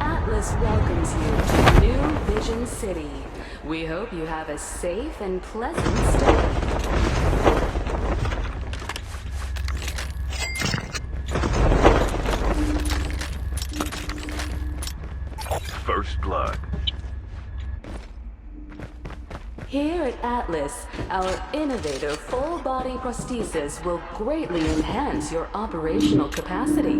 Atlas welcomes you to New Vision City. We hope you have a safe and pleasant stay. Here at Atlas, our innovative full body prosthesis will greatly enhance your operational capacity.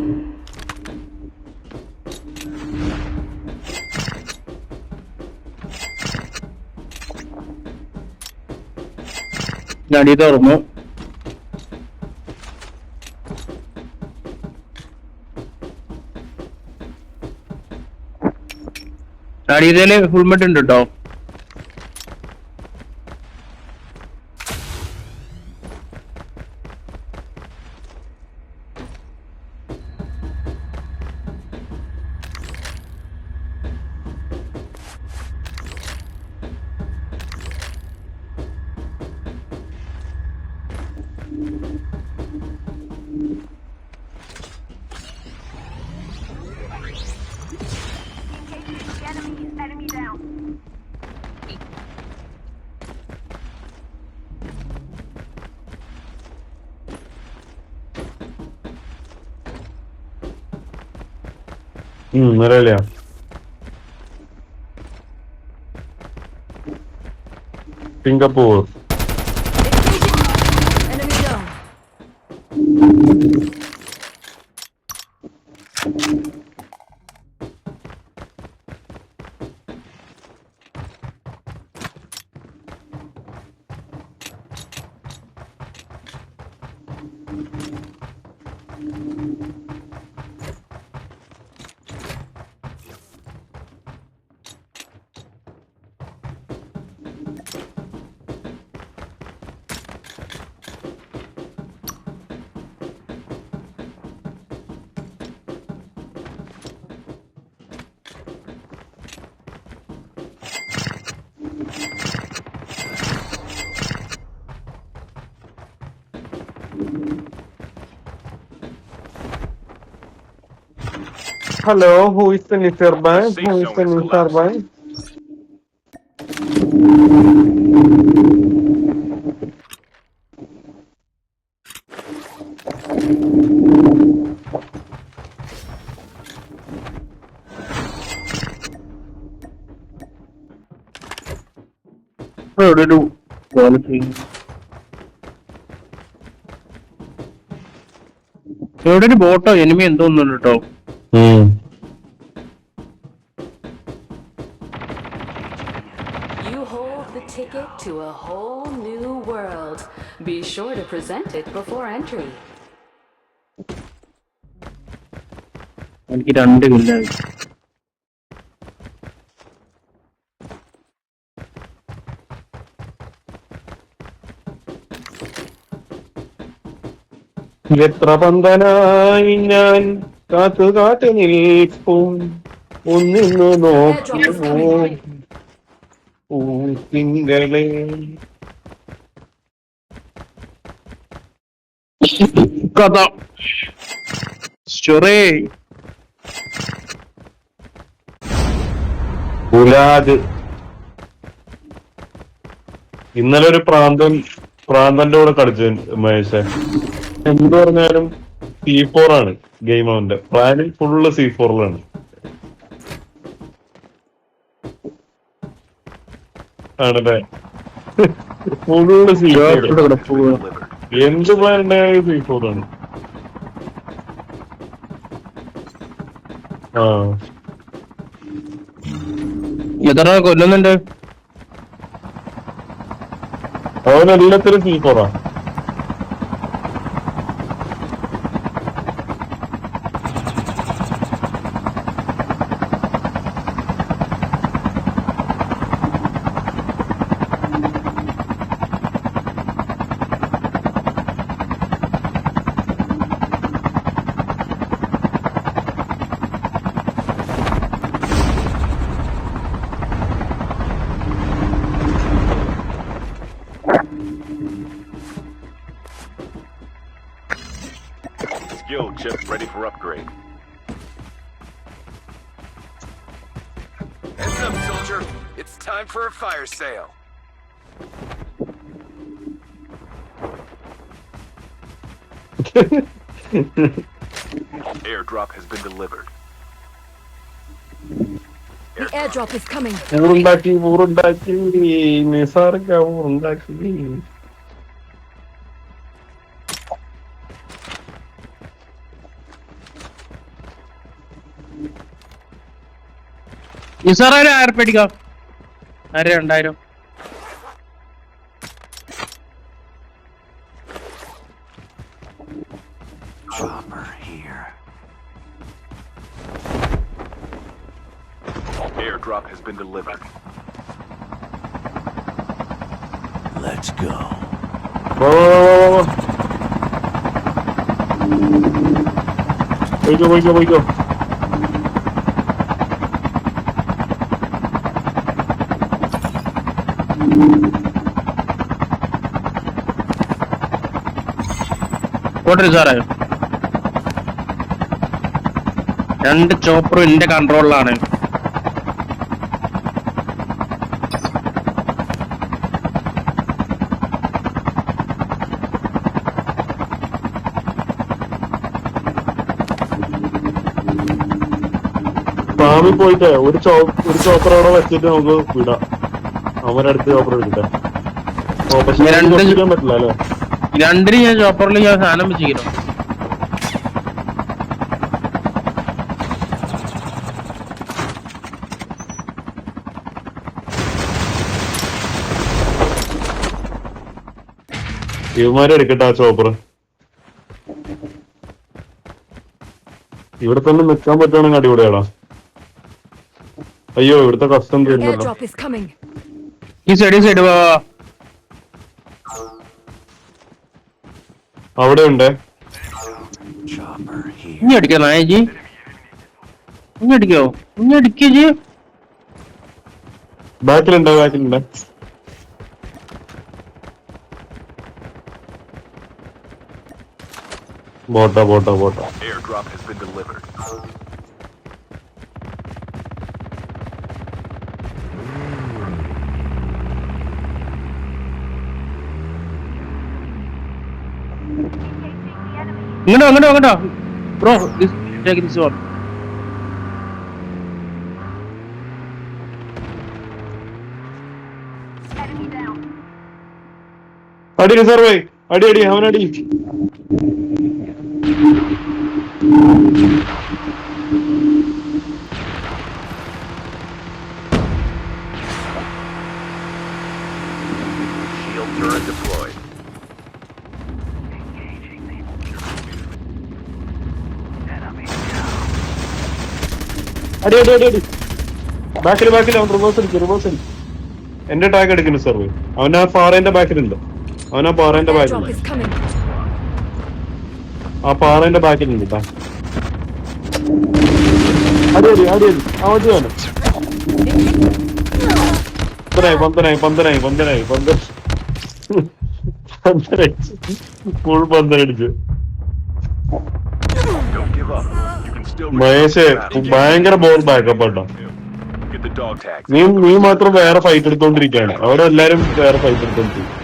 അടി തുറന്നു അടിയതേല് helmet ഉണ്ട് കേട്ടോ Hum, nereye? Singapore. Hello, who is the turbine? Who is the turbine? Bro, they do. Quality. ഇവിടെ ഒരു ബോട്ടോ enemy എന്തോന്നുണ്ട് കേട്ടോ You hold the ticket to a whole new world. Be sure to present it before entry. എനിക്ക് രണ്ട് കില്ലായി എത്ര പന്തനായി ഞാൻ കാത്തു കാത്തു നിൽക്കും. ഒന്നിന്നു നോക്കുമോ തിങ്കളെ കഥ. ചൊറേ. ഗുലാദ് ഇന്നലെ ഒരു പ്രാന്തൻ പ്രാന്തന്റെ കൂടെ കളിച്ചു മഹേഷ്. എന്ത് പറഞ്ഞാലും സി ഫോർ ആണ് ഗെയിം അവന്റെ പ്ലാനിൽ ഫുള്ള് സി ഫോറിലാണ് ആണല്ലേ? ഫുള്ള് സി ഫോർ എന്ത് പ്ലാൻ ഉണ്ടായാലും സി ഫോർ ആണ്. ആ. എത്ര കൊല്ലുന്നുണ്ട്? അവൻ എല്ലാത്തിലും സി ഫോറാ skill chip ready for upgrade. Heads up, soldier. It's time for a fire sale. Airdrop has been delivered. The airdrop is coming. ഊറുണ്ടാക്കി ഊറുണ്ടാക്കി നിസാർക്ക ഊറുണ്ടാക്കി നിസാറ ഒരു ആയിരം ഉറുപ്പിക അടിക്കാം ആയിരം രണ്ടായിരം Chopper here. Airdrop has been delivered. Let's go. വാ, വാ, വാ, വാ, വാ. പോയിക്കോ പോയിക്കോ സാറേ. രണ്ട് ചോപ്പറും എന്റെ കൺട്രോളിലാണ് ഫാമിൽ പോയിട്ട് ഒരു ചോ ഒരു ചോപ്പർ അവിടെ വെച്ചിട്ട് നമുക്ക് വിടാം. അവരടുത്ത് ചോപ്പർ എടുക്കട്ടെ ഓ രണ്ട് വെച്ചിരിക്കാൻ പറ്റില്ല അല്ലേ? രണ്ടിന് ഞാൻ ചോപ്പറിൽ ഞാൻ സാധനം വെച്ചിരിക്കണം ഇവന്മാരെ എടുക്കട്ടെ ആ ചോപ്പർ ഇവിടെ തന്നെ നിൽക്കാൻ പറ്റുവാണെങ്കിൽ അടിപൊളിയാടാ. അയ്യോ ഇവിടുത്തെ കസ്റ്റം തീർന്നല്ലോ. ഈ സൈഡ് ഈ സൈഡ് വാ. അവിടെ ഉണ്ട്. ഇനി അടിക്കാം നായജി? ഇനി അടിക്കോ? ഇനി അടിക്കോ ജി. ബാക്കിലുണ്ട് ബാക്കിലുണ്ട്. ബോട്ടോ ബോട്ടോ ബോട്ടാ. Airdrop has been delivered. ഇങ്ങോട്ടോ അങ്ങോട്ടോ അങ്ങോട്ടോ ബ്രോ ടേക്ക് ദിസ് വൺ. അടി റിസർവേ അടി അടി അവനടി Shield turret deployed. അടി അടി അടി അടി. ബാക്കിൽ ബാക്കിൽ അവൻ റിവേഴ്സ് അടിക്കും റിവേഴ്സ് അടിക്കും. എന്റെ ടാഗ് എടുക്കുന്നു സർവേ അവൻ ആ പാറേന്റെ ബാക്കിലുണ്ട്. അവൻ ആ പാറേന്റെ ബാക്കിലുണ്ട്. ആ പാറേന്റെ ബാക്കിലുണ്ട്. അടി അടി അടി അടി. ആ അവന് പന്തനായി പന്തനായി പന്തനായി പന്തനായി പന്ത. ഫുൾ പന്തനടിച്ചു. മഹേഷ് ഭയങ്കര ബോൾ ബാക്കപ്പ് കേട്ടോ. നീ നീ മാത്രം വേറെ ഫൈറ്റ് എടുത്തോണ്ടിരിക്കുകയാണ് അവിടെ എല്ലാരും വേറെ ഫൈറ്റ് എടുത്തോണ്ടിരിക്കും.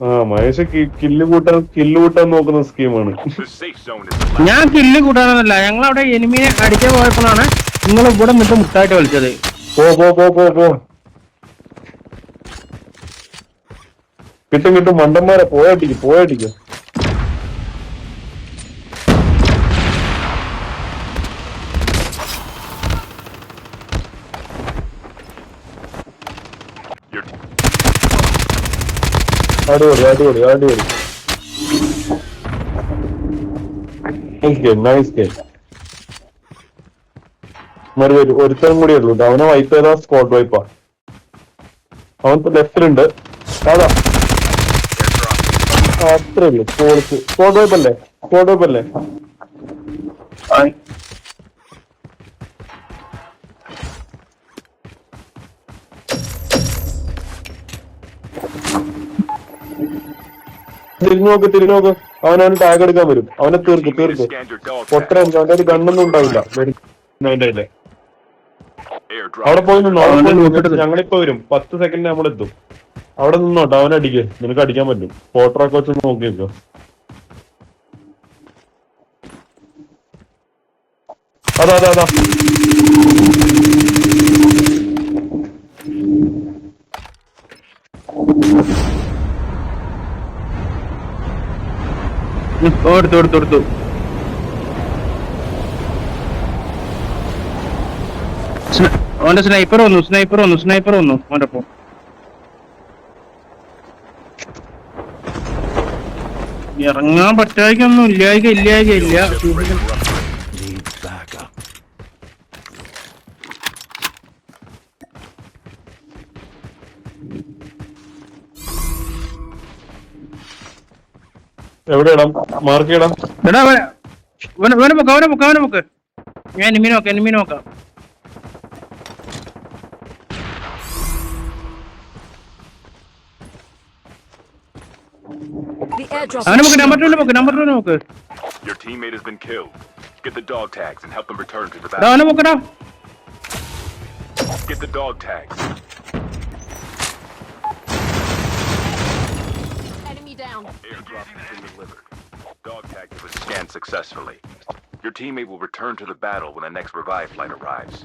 ആ മഹേഷ് കില്ല് കൂട്ടാൻ കില്ല് കൂട്ടാൻ നോക്കുന്ന സ്കീമാണ്. ഞാൻ കില്ല് കൂട്ടാനൊന്നല്ല ഞങ്ങൾ അവിടെ എനിമിയെ അടിക്കാൻ പോയപ്പോഴാണ് നിങ്ങൾ ഇവിടെ നിന്നിട്ട് മുട്ടായിട്ട് കളിച്ചത്. പോ പോ പോ പോ പോ. കിട്ടും കിട്ടും. മണ്ടന്മാരെ പോയടിക്കും You're അടിപൊളി അടിപൊളി അടിപൊളി. നൈസ് കൂടി ഉള്ളൂ. അവനെ വൈപ്പ് ഏതാ സ്കോട്ട് വൈപ്പാ അവൻ ലെഫ്റ്റിലുണ്ട് അതാ. അത്രേ ഉള്ളൂ. സ്കോട്ട് സ്കോട്ട് വൈപ്പ് അല്ലേ സ്കോട്ട് വൈപ്പ് അല്ലേ തിരിഞ്ഞു നോക്ക് തിരിഞ്ഞു നോക്ക്. അവൻ അവന് ടാഗ് എടുക്കാൻ വരും. അവനെ തീർക്ക് തീർക്ക്. tags. അവന്റെ ഒരു ഗണ്ണൊന്നും ഉണ്ടാവില്ല. അവന്റെ കയ്യിൽ. അവിടെ പോയി നിന്നു ഞങ്ങളിപ്പോ വരും. പത്ത് സെക്കൻഡ് നമ്മളെത്തും. അവിടെ നിന്നോട്ടെ അവനെ അടിക്ക്. നിനക്ക് അടിക്കാൻ പറ്റും. ഫോട്ടോക്കെ വെച്ച് നോക്കി വെക്കോ അതാ അതാ. അതാ എടുത്തു എടുത്തു എടുത്തു. അവന്റെ സ്നൈപ്പർ വന്നു സ്നൈപ്പർ വന്നു സ്നൈപ്പർ വന്നു അവന്റെ ഒപ്പം. ഇറങ്ങാൻ പറ്റായിക്കൊന്നും ഇല്ലായിക ഇല്ലായിക ഇല്ല Need backup. എവിടെ ഇടാം മാർക്ക് ഇടാം എടാ അവനെ പൊക്ക് അവനെ പൊക്ക് അവനെ പൊക്ക് ഞാൻ എനിമീനെ നോക്കാം എനിമീനെ നോക്കാം. അവനെ is പൊക്ക് നമ്പർ ടൂവിനെ പൊക്ക് നമ്പർ ടൂവിനെ പൊക്ക് Your teammate has been killed. Get the dog tags and help them return to the എടാ battle. അവനെ പൊക്കടാ Get the dog tags. enemy down. Airdrop has been delivered. Dog tags have been scanned successfully. Your teammate will return to the battle when the next revive flight arrives.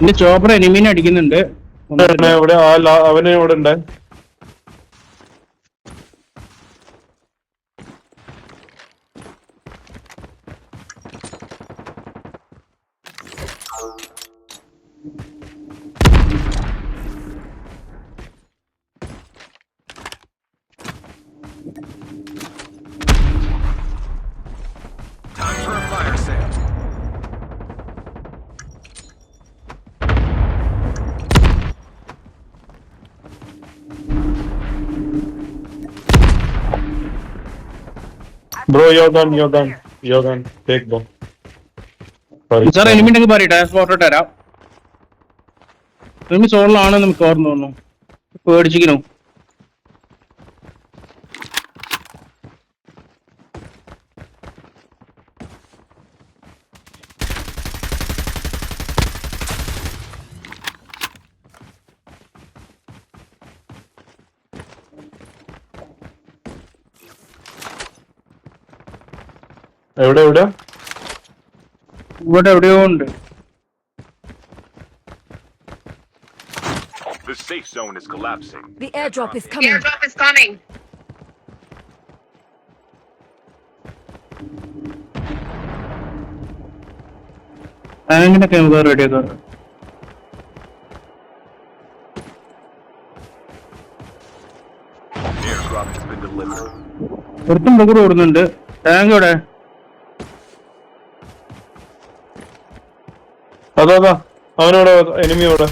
എന്റെ chopper എനിമീനെ അടിക്കുന്നുണ്ട്. ഇവിടെ അവനെ അവന് ഉണ്ട്? Bro യോ gun yo gun yo gun take ബോ sir element ഒക്കെ പറയട്ടെ ഫോട്ടോ തരാം. എനിമി സോളിലാണെന്ന് നമുക്ക് ഓർമ്മ തോന്നുന്നു പേടിച്ചിരിക്കണു എവിടെ എവിടെ ഇവിടെ എവിടെയോ ഉണ്ട് The safe zone is collapsing. The airdrop is coming. Airdrop is coming. അങ്ങനെയൊക്കെ നമുക്ക് റെഡിയാക്കാം Airdrop has been delivered. ഒരുത്തും Pokkar ഓടുന്നുണ്ട് ടാങ്ക് ഇവിടെ അതാ അതാ. അവനോടെ എനിമിയോടെ.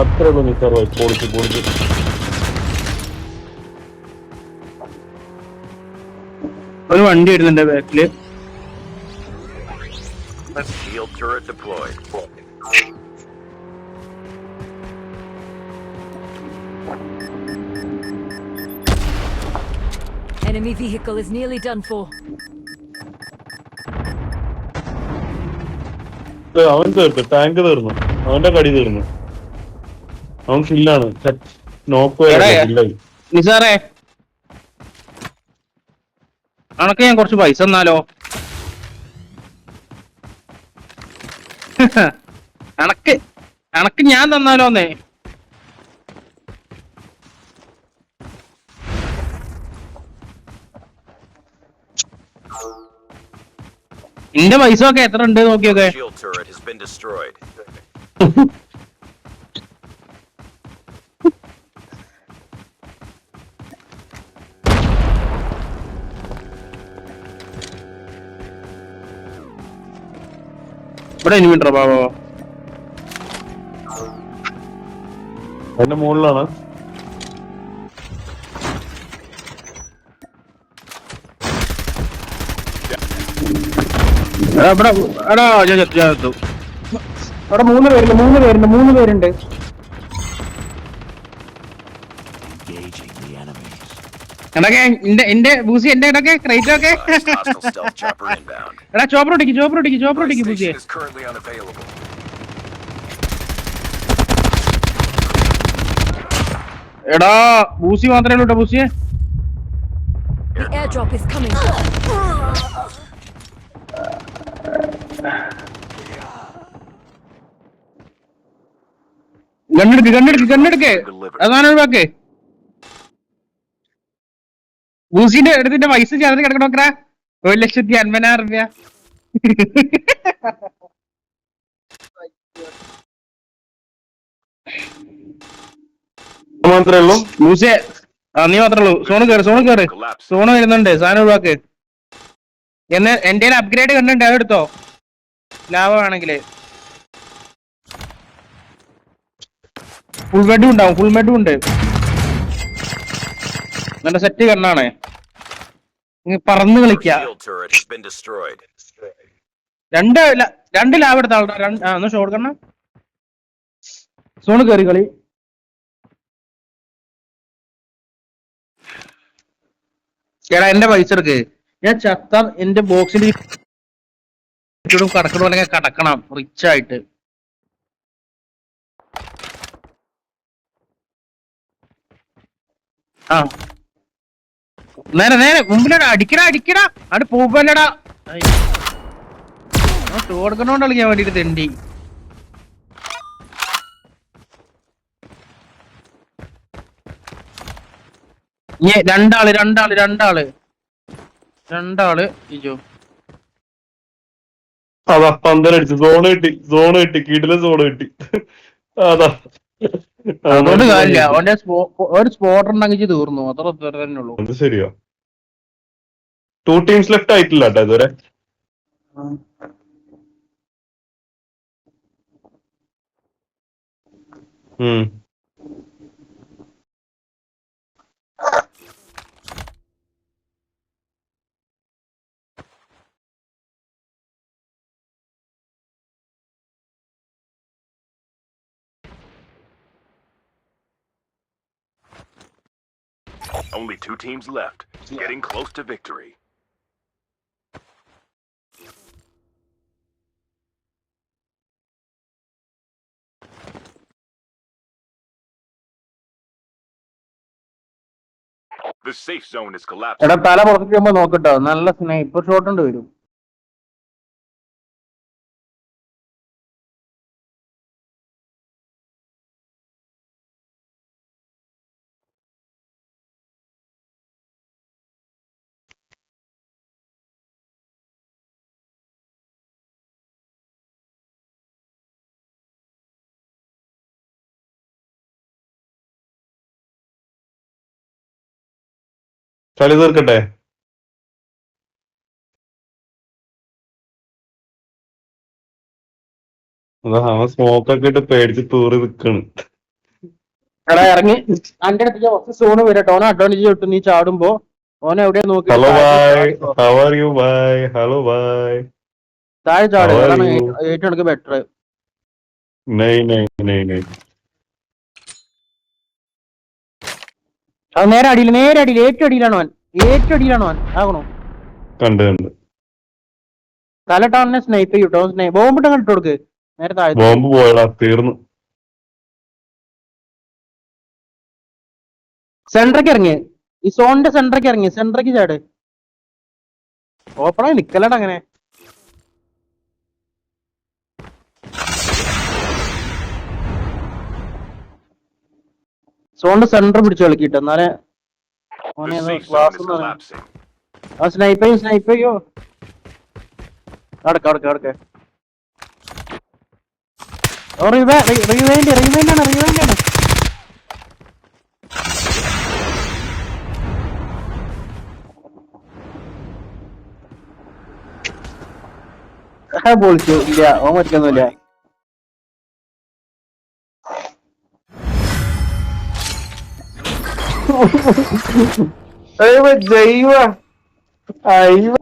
അത്ര മണിക്കറായി പൊളിച്ച് പൊളിച്ച്. ഒരു വണ്ടി വരുന്നുണ്ട് ബാക്കിൽ Let's shield. Enemy vehicle is nearly done for. അവൻ തീർത്ത് ടാങ്ക് തീർന്നു. അവന്റെ കടി തീർന്നു. അവൻ ഫില്ലാണ് നോക്ക് എടാ, ഫില്ലായി നിസാറേ. അണക്ക് ഞാൻ കുറച്ച് പൈസ തന്നാലോ? അണക്ക് അണക്ക് ഞാൻ തന്നാലോന്നേ? എന്റെ പൈസ ഒക്കെ എത്ര ഉണ്ട് നോക്കിയൊക്കെ. ഇവിടെ ഇനി മിണ്ടോ ബാബോ? അതിന്റെ മുകളിലാണ്. അവിടെ മൂന്ന് പേരുണ്ട് മൂന്ന് പേരുണ്ട് മൂന്ന് പേരുണ്ട്. എടക്കെ എന്റെ ബൂസി എന്റെ ഇടക്കെ ക്രൈറ്റ് ഒക്കെ. എടാ ചോപ്പർ ഒട്ടിക്ക് ചോപ്പർ ബൂസിയെ unavailable. എടാ ബൂസി മാത്രമേ ഉള്ളൂ കേട്ടോ ബൂസിയെ The airdrop is coming. ഗണ്ണെടുക്ക് ഗണ്ണെടുക്ക് ഗണ്ണെടുക്ക് അതാണ് ഒഴിവാക്ക്. ബൂസിന്റെ അടുത്തിന്റെ പൈസ ചേർന്ന് കിടക്കണോക്കറ ഒരു ലക്ഷത്തി അൻപതിനായിരം രൂപ മാത്രമേ ഉള്ളൂ? ബൂസിയെ ആ നീ മാത്രമേ ഉള്ളൂ. സോണ് കയറി സോണ് കയറി Collapse. സോണ് വരുന്നുണ്ട്. സാധനം ഒഴിവാക്ക്. എന്ന് എന്റെ അപ്ഗ്രേഡ് കണ്ടിട്ടുണ്ട്. അതെടുത്തോ. ലാഭമാണെങ്കിൽ. ഫുൾ മെഡും ഉണ്ടാവും ഫുൾ മെഡും ഉണ്ട്. നല്ല സെറ്റ് കണ്ണാണ് പറന്ന് കളിക്ക. രണ്ട് രണ്ട് ലാബ് എടുത്ത ആളുടെ ഷോട്ട് കണ്ണ സോണ് കയറി കളി. എടാ എന്റെ പൈസ എടുക്ക്. ഞാൻ ചത്ത എന്റെ ബോക്സിൽ കടക്കണം അല്ലെങ്കിൽ കടക്കണം? റിച്ച് ആയിട്ട്. ആ. നേരെ നേരെ. മുമ്പിലടാ. അടിക്കടാ അടിക്കടാ. അവിടെ പോകല്ലടാ കൊടുക്കണോണ്ട് ഞാൻ വേണ്ടിട്ട് തെണ്ടി. രണ്ടാൾ രണ്ടാൾ രണ്ടാൾ. രണ്ടാൾ. ഇജോ. അതാ പന്തലടിച്ചു സോണ് കിട്ടി സോണ് കിട്ടി കീട്ടിലെ സോണ് കിട്ടി. അതാ. അതുകൊണ്ട് കാര്യമില്ല അവന്റെ സ്പോ- ഒരു സ്പോട്ട് ഉണ്ടെങ്കിൽ തീർന്നു. അത്ര അത്ര തന്നെ ഉള്ളൂ. അത് ശരിയാ. ടു ടീംസ് ലെഫ്റ്റ് ആയിട്ടില്ല കേട്ടോ ഇതുവരെ. ഉം. Only two teams left, getting close to victory. The safe zone is collapsing. എടാ തല പുറത്തേക്ക് നോക്കട്ടോ നല്ല സ്നൈപ്പർ ഷോട്ട് ഉണ്ട് വരും കളി തീർക്കട്ടെ? അവൻ സ്മോക്ക് ഒക്കെ ഇട്ട് പേടിച്ച് തൂറി നിക്കാണ്. എടാ ഇറങ്ങി. അന്റെ അടുത്ത് കുറച്ച് സോണ് വരട്ടെ. ഓനെ അഡ്വാന്റേജ് കിട്ടും നീ ചാടുമ്പോ ഓനെ എവിടെ നോക്കി ഹലോ ബായ് ഹൗ ആർ യു ബായ് ഹലോ ബായ് താഴെ ചാട്? ഏറ്റവും- ബെറ്റർ നൈ നൈ നൈ നൈ അത് നേരെ അടിയിൽ നേരെ അടിയിൽ ഏറ്റവും അടിയിലാണ് അവൻ. ഏറ്റവും അടിയിലാണ് അവൻ. ആകണോ കണ്ടു കണ്ട്. തലട്ടോ അവനെ സ്നൈപ്പ് ചെയ്യൂട്ടോ ബോംബ് ബോംബിട്ട് ഇട്ട് കൊടുക്ക്. നേരെ താഴെ. ബോംബ് പോയടാ തീർന്നു. സെന്ററിക്ക് ഇറങ്ങി. ഈ സോണിന്റെ സെന്ററിക്ക് ഇറങ്ങി. സെന്ററിക്ക് ചാട്. ഓപ്പണായി നിക്കലട അങ്ങനെ. സോണിന്റെ സെന്റർ പിടിച്ചു കളിക്കിട്ട്. എന്നാലേ ഓനെ ക്ലാസ്. ആ സ്നൈപ്പ് ചെയ്യും സ്നൈപ്പ് ചെയ്യോ അടക്ക അടക്ക അടക്ക റിവൈൻഡ് റിവൈൻഡ് ആണ് റിവൈൻഡ് ആണ് ആ, പൊളിച്ചു ഇല്ല. ഓൻ മരിക്കൊന്നുമില്ല ജൈവ അയ്യോ